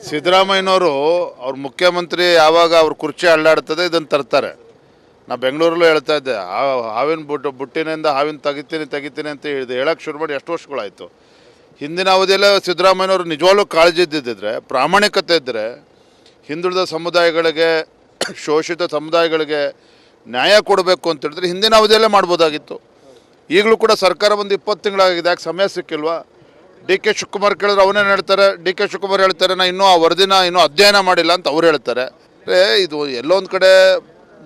ಸಿದ್ದರಾಮಯ್ಯನವರು ಅವ್ರ ಮುಖ್ಯಮಂತ್ರಿ ಯಾವಾಗ ಅವ್ರ ಕುರ್ಚಿ ಅಳ್ಳಾಡ್ತದೆ ಇದನ್ನು ತರ್ತಾರೆ. ನಾ ಬೆಂಗಳೂರಲ್ಲೂ ಹೇಳ್ತಾ ಇದ್ದೆ, ಆ- ಹಾವಿನ ಬುಟ್ಟು, ಬುಟ್ಟಿನಿಂದ ಹಾವಿನ ತೆಗಿತೀನಿ ತೆಗಿತೀನಿ ಅಂತ ಹೇಳಿದೆ. ಹೇಳಕ್ಕೆ ಶುರು ಮಾಡಿ ಎಷ್ಟು ವರ್ಷಗಳಾಯಿತು? ಹಿಂದಿನ ಅವಧಿಯಲ್ಲೇ ಸಿದ್ದರಾಮಯ್ಯನವರು ನಿಜವಾಗ್ಲೂ ಕಾಳಜಿ ಇದ್ದಿದ್ದರೆ ಪ್ರಾಮಾಣಿಕತೆ ಇದ್ದರೆ ಹಿಂದುಳಿದ ಸಮುದಾಯಗಳಿಗೆ, ಶೋಷಿತ ಸಮುದಾಯಗಳಿಗೆ ನ್ಯಾಯ ಕೊಡಬೇಕು ಅಂತ ಹೇಳಿದ್ರೆ ಹಿಂದಿನ ಅವಧಿಯಲ್ಲೇ ಮಾಡ್ಬೋದಾಗಿತ್ತು. ಈಗಲೂ ಕೂಡ ಸರ್ಕಾರ ಒಂದು ಇಪ್ಪತ್ತು ತಿಂಗಳಾಗಿದೆ, ಯಾಕೆ ಸಮಯ ಸಿಕ್ಕಿಲ್ವಾ? ಡಿ ಕೆ ಶಿವಕುಮಾರ್ ಕೇಳಿದ್ರೆ ಅವನೇನು ಹೇಳ್ತಾರೆ. ಡಿ ಕೆ ಶಿವಕುಮಾರ್ ಹೇಳ್ತಾರೆ, ನಾ ಇನ್ನೂ ಆ ವರದಿನ ಇನ್ನೂ ಅಧ್ಯಯನ ಮಾಡಿಲ್ಲ ಅಂತ ಅವ್ರು ಹೇಳ್ತಾರೆ. ಇದು ಎಲ್ಲೊಂದು ಕಡೆ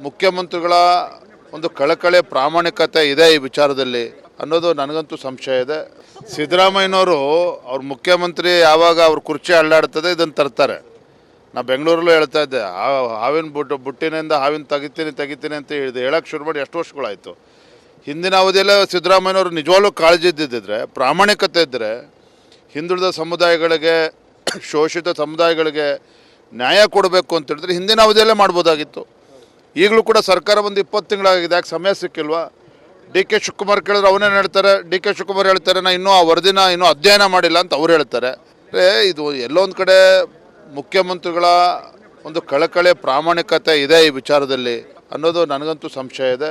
ಮುಖ್ಯಮಂತ್ರಿಗಳ ಒಂದು ಕಳಕಳೆ ಪ್ರಾಮಾಣಿಕತೆ ಇದೆ ಈ ವಿಚಾರದಲ್ಲಿ ಅನ್ನೋದು ನನಗಂತೂ ಸಂಶಯ ಇದೆ. ಸಿದ್ದರಾಮಯ್ಯನವರು ಅವ್ರ ಮುಖ್ಯಮಂತ್ರಿ ಯಾವಾಗ ಅವ್ರ ಕುರ್ಚಿ ಅಳ್ಳಾಡ್ತದೆ ಇದನ್ನು ತರ್ತಾರೆ. ನಾ ಬೆಂಗಳೂರಲ್ಲೂ ಹೇಳ್ತಾ ಇದ್ದೆ, ಆ- ಹಾವಿನ ಬುಟ್ಟು ಬುಟ್ಟಿನಿಂದ ಹಾವಿನ ತೆಗಿತೀನಿ ತೆಗಿತೀನಿ ಅಂತ ಹೇಳಿದೆ. ಹೇಳಕ್ಕೆ ಶುರು ಮಾಡಿ ಎಷ್ಟು ವರ್ಷಗಳಾಯಿತು. ಹಿಂದಿನ ಅವಧಿಯಲ್ಲೇ ಸಿದ್ದರಾಮಯ್ಯನವರು ನಿಜವಾಗ್ಲೂ ಕಾಳಜಿ ಇದ್ದಿದ್ದರೆ ಪ್ರಾಮಾಣಿಕತೆ ಇದ್ದರೆ ಹಿಂದುಳಿದ ಸಮುದಾಯಗಳಿಗೆ, ಶೋಷಿತ ಸಮುದಾಯಗಳಿಗೆ ನ್ಯಾಯ ಕೊಡಬೇಕು ಅಂತ ಹೇಳಿದ್ರೆ ಹಿಂದಿನ ಅವಧಿಯಲ್ಲೇ ಮಾಡ್ಬೋದಾಗಿತ್ತು. ಈಗಲೂ ಕೂಡ ಸರ್ಕಾರ ಒಂದು ಇಪ್ಪತ್ತು ತಿಂಗಳಾಗಿದೆ, ಯಾಕೆ ಸಮಯ ಸಿಕ್ಕಿಲ್ವಾ? ಡಿ ಕೆ ಶಿವಕುಮಾರ್ ಕೇಳಿದ್ರೆ ಅವನೇನು ಹೇಳ್ತಾರೆ, ಡಿ ಕೆ ಶಿವಕುಮಾರ್ ಹೇಳ್ತಾರೆ, ನಾ ಇನ್ನೂ ಆ ವರದಿನ ಇನ್ನೂ ಅಧ್ಯಯನ ಮಾಡಿಲ್ಲ ಅಂತ ಅವ್ರು ಹೇಳ್ತಾರೆ. ಇದು ಎಲ್ಲೊಂದು ಕಡೆ ಮುಖ್ಯಮಂತ್ರಿಗಳ ಒಂದು ಕಳಕಳೆ ಪ್ರಾಮಾಣಿಕತೆ ಇದೆ ಈ ವಿಚಾರದಲ್ಲಿ ಅನ್ನೋದು ನನಗಂತೂ ಸಂಶಯ ಇದೆ.